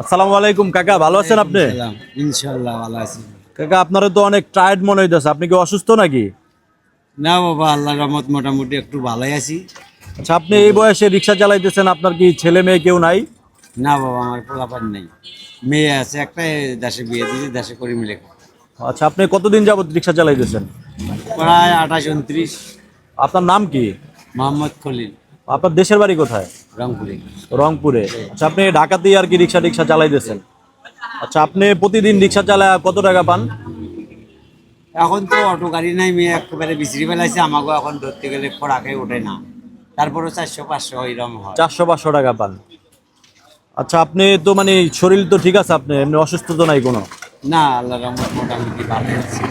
আসসালামু আলাইকুম কাকা ভালো আছেন আপনি? ইনশাল্লাহ ভালো আছি। কাকা আপনারা তো অনেক টায়ার্ড মনে হইতেছে আপনি কি অসুস্থ নাকি? না বাবা আল্লাহ রহমত মোটামুটি একটু ভালোই আছি। আচ্ছা আপনি এই বয়সে রিক্সা চালাইতেছেন আপনার কি ছেলে মেয়ে কেউ নাই? না বাবা আমার পোলাপান নেই। মেয়ে আছে একটা দেশে বিয়ে দিয়েছি দেশে করে মিলে। আচ্ছা আপনি কতদিন যাবত রিক্সা চালাইতেছেন? প্রায় আঠাশ উনত্রিশ। আপনার নাম কি? মোহাম্মদ খলিল। আপনার দেশের বাড়ি কোথায়? রংপুরে। রংপুরে। আচ্ছা আপনি ঢাকাতেই আর কি রিক্সা রিক্সা চালাইতেছেন? আচ্ছা আপনি প্রতিদিন রিক্সা চালায় কত টাকা পান? এখন তো অটো গাড়ি নাই মেয়ে একেবারে বিচড়ি ফেলাইছে আমাকে এখন ধরতে গেলে খোরাকে ওঠে না। তারপরে চারশো পাঁচশো ওইরকম হয়। চারশো পাঁচশো টাকা পান। আচ্ছা আপনি তো মানে শরীর তো ঠিক আছে আপনি এমনি অসুস্থ তো নাই কোনো? না আল্লাহ রহমত মোটামুটি ভালো আছে।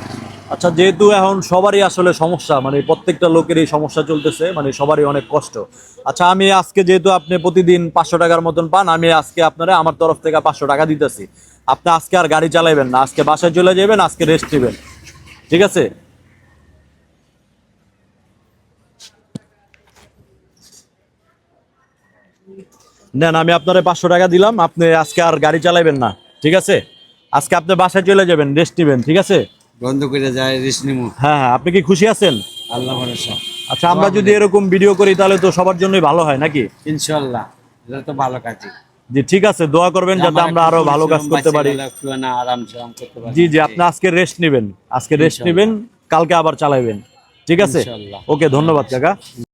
আচ্ছা যেহেতু এখন সবারই আসলে সমস্যা মানে প্রত্যেকটা লোকেরই সমস্যা চলতেছে মানে সবারই অনেক কষ্ট। আচ্ছা আমি আজকে যেহেতু আপনি প্রতিদিন পাঁচশো টাকার মতন পান, আমি আজকে আপনারা আমার তরফ থেকে পাঁচশো টাকা দিতেছি। আপনি আজকে আর গাড়ি চালাইবেন না, আজকে বাসায় চলে যাবেন, আজকে রেস্ট নেবেন। ঠিক আছে? নেন, আমি আপনারে পাঁচশো টাকা দিলাম, আপনি আজকে আর গাড়ি চালাইবেন না, ঠিক আছে? আজকে আপনি বাসায় চলে যাবেন রেস্ট নেবেন, ঠিক আছে? করে যায় হ্যাঁ হ্যাঁ আপনি কি খুশি আছেন? আল্লাহ ভরসা। আচ্ছা আমরা যদি এরকম ভিডিও করি তাহলে তো সবার জন্যই ভালো হয় নাকি? ইনশাল্লাহ এটা তো ভালো কাজই। জি ঠিক আছে দোয়া করবেন যাতে আমরা আরও ভালো কাজ পারি। করতে পারি। জি জি আপনি আজকে রেস্ট নেবেন। আজকে রেস্ট নেবেন কালকে আবার চালাইবেন ঠিক আছে? ওকে ধন্যবাদ কাকা।